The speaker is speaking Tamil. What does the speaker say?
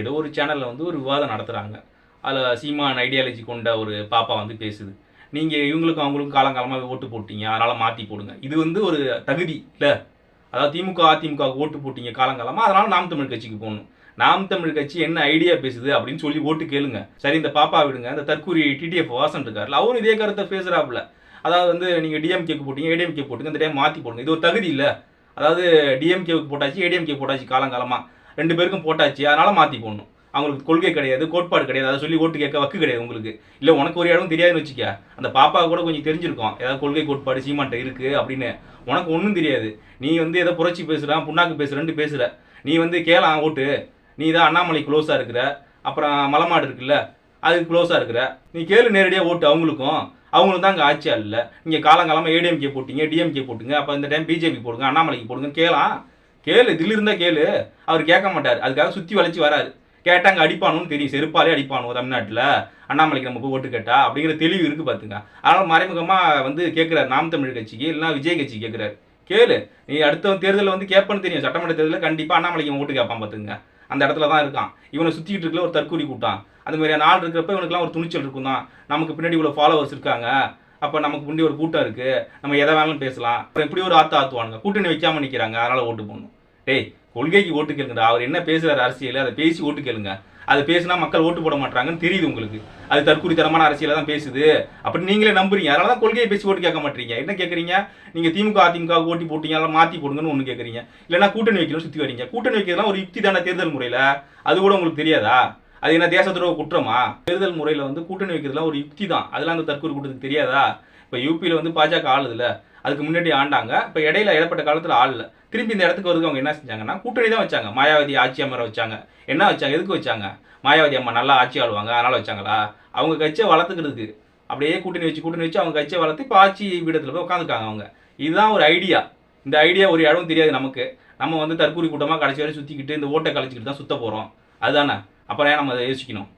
ஏதோ ஒரு சேனலில் வந்து ஒரு விவாதம் நடத்துகிறாங்க அதில் சீமான் ஐடியாலஜி கொண்ட ஒரு பாப்பா வந்து பேசுது. நீங்கள் இவங்களுக்கும் அவங்களுக்கும் காலங்காலமாக ஓட்டு போட்டீங்க. அதனால் மாற்றி போடுங்க. இது வந்து ஒரு தகுதி இல்லை? அதாவது திமுக அதிமுக ஓட்டு போட்டீங்க காலங்காலமாக அதனால் நாம் தமிழ் கட்சிக்கு போகணும். நாம் தமிழ் கட்சி என்ன ஐடியா பேசுது அப்படின்னு சொல்லி ஓட்டு கேளுங்க. சரி இந்த பாப்பா விடுங்க. இந்த தற்கூரி டிடிஎஃப் வாசன் இருக்கார்ல அவரும் இதே கருத்தை பேசுகிறாப்புல அதாவது வந்து நீங்கள் டிஎம்கேக்கு போட்டீங்க ஏடிஎம்கே போட்டுங்க இந்த டைம் மாற்றி போடுங்க. இது ஒரு தகுதி இல்லை? அதாவது டிஎம்கேவுக்கு போட்டாச்சு ஏடிஎம்கே போட்டாச்சு காலங்காலமாக ரெண்டு பேருக்கும் போட்டாச்சு. அதனால மாற்றி போடணும். அவங்களுக்கு கொள்கை கிடையாது கோட்பாடு கிடையாது. அதை சொல்லி ஓட்டு கேட்க வக்கு கிடையாது உங்களுக்கு. இல்லை உனக்கு ஒரு இடம் தெரியாதுன்னு வச்சுக்க. அந்த பாப்பா கூட கொஞ்சம் தெரிஞ்சிருக்கும். ஏதாவது கொள்கை கோட்பாடு சீமான்ட்ட இருக்கு அப்படின்னு. உனக்கு ஒன்றும் தெரியாது. நீ வந்து ஏதோ புரட்சி பேசுகிறான் புண்ணாக்கு பேசுகிறேன்னு பேசுகிற நீ வந்து கேளாம் ஓட்டு. நீ தான் அண்ணாமலை க்ளோஸாக இருக்கிற. அப்புறம் மலமாடு இருக்குல்ல அதுக்கு க்ளோஸாக இருக்கிற. நீ கேளு நேரடியாக ஓட்டு அவங்களுக்கும். அவங்களும் தான் அங்கே ஆட்சியாக இல்லை நீங்கள் காலங்காலமாக ஏடிஎம்கே போட்டிங்க டிஎம்கே போட்டுங்க. அப்போ இந்த டைம் பிஜேபி போடுங்க அண்ணாமலைக்கு போடுங்க கேளாம் கேளு தில்லு இருந்தால் கேளு. அவர் கேட்க மாட்டார். அதுக்காக சுற்றி வளைச்சி வராரு. கேட்டாங்க அடிப்பானுன்னு தெரியும். செருப்பாலே அடிப்பானு தமிழ்நாட்டில். அண்ணாமலைக்கு நம்ம போய் ஓட்டு கேட்டா அப்படிங்கிற தெளிவு இருக்குது பார்த்துங்க அதனால் மறைமுகமாக வந்து கேட்குறாரு நாம் தமிழ் கட்சிக்கு இல்லைன்னா விஜய் கட்சி கேட்குறாரு கேளு. நீ அடுத்த தேர்தலில் வந்து கேட்பன்னு தெரியும். சட்டமன்ற தேர்தலில் கண்டிப்பாக அண்ணாமலைக்கு இவன் ஓட்டு கேட்பான் பார்த்துங்க அந்த இடத்துல தான் இருக்கான். இவனை சுற்றிக்கிட்டு இருக்கல ஒரு தற்கூரி கூட்டான் அந்த மாதிரியான ஆள் இருக்கிறப்ப இவனுக்குலாம் ஒரு துணிச்சல் இருக்கும் தான். நமக்கு பின்னாடி இவ்வளோ ஃபாலோவர்ஸ் இருக்காங்க. அப்போ நமக்கு முன்னாடி ஒரு கூட்டம் இருக்குது நம்ம எதை வேணாலும் பேசலாம். அப்புறம் இப்படி ஒரு ஆத்து ஆத்துவானுங்க. கூட்டணி வைக்காமல் நிற்கிறாங்க அதனால் ஓட்டு போடணும். டேய் கொள்கைக்கு ஓட்டு கேளுங்கடா. அவர் என்ன பேசுகிறார் அரசியல் அதை பேசி ஓட்டு கேளுங்க. அதை பேசினா மக்கள் ஓட்டு போட மாட்டாங்கன்னு தெரியுது உங்களுக்கு. அது தற்குறித்தனமான அரசியலை தான் பேசுது. அப்படி நீங்களே நம்புறீங்க. அதனால தான் கொள்கையை பேசி ஓட்டு கேட்க மாட்டீங்க. என்ன கேட்குறீங்க நீங்கள் திமுக அதிமுக ஓட்டி போட்டீங்க. அதெல்லாம் மாற்றி போடுங்கன்னு ஒன்று கேட்குறீங்க இல்லைனா கூட்டணி வைக்கணும் சுற்றி வரீங்க. கூட்டணி வைக்கிறதுலாம் ஒரு யுக்தி தானே தேர்தல் முறையில்? அது கூட உங்களுக்கு தெரியாதா? அது என்ன தேச துரோக குற்றமா? தேர்தல் முறையில் வந்து கூட்டணி வைக்கிறதுலாம் ஒரு யுக்தி தான் அதெல்லாம் அந்த தற்கொலை கூட்டத்துக்கு தெரியாதா? இப்போ யூபியில் வந்து பாஜக ஆளுதில்ல. அதுக்கு முன்னாடி ஆண்டாங்க. இப்போ இடையில இடப்பட்ட காலத்தில் ஆளல திரும்பி இந்த இடத்துக்கு வருது அவங்க என்ன செஞ்சாங்கன்னா கூட்டணி தான் வச்சாங்க. மாயாவதி ஆட்சி அமர வச்சாங்க. என்ன வச்சாங்க? எதுக்கு வச்சாங்க? மாயாவதி அம்மா நல்லா ஆட்சி ஆளுவாங்க. அதனால வச்சாங்களா? அவங்க கட்சியை வளர்த்துக்கிறதுக்கு. அப்படியே கூட்டணி வச்சு கூட்டணி வச்சு அவங்க கட்சியை வளர்த்து இப்போ ஆட்சி பீடத்தில் போய் உட்காந்துருக்காங்க அவங்க. இதுதான் ஒரு ஐடியா இந்த ஐடியா ஒரு இடமும் தெரியாது நமக்கு. நம்ம வந்து தற்கூரி கூட்டமாக கடைசி வரை சுற்றிக்கிட்டு இந்த ஓட்டை கழிச்சிக்கிட்டு தான் சுத்த போகிறோம் அதுதானே? அப்புறம் ஏன் நம்ம அதை யோசிக்கணும்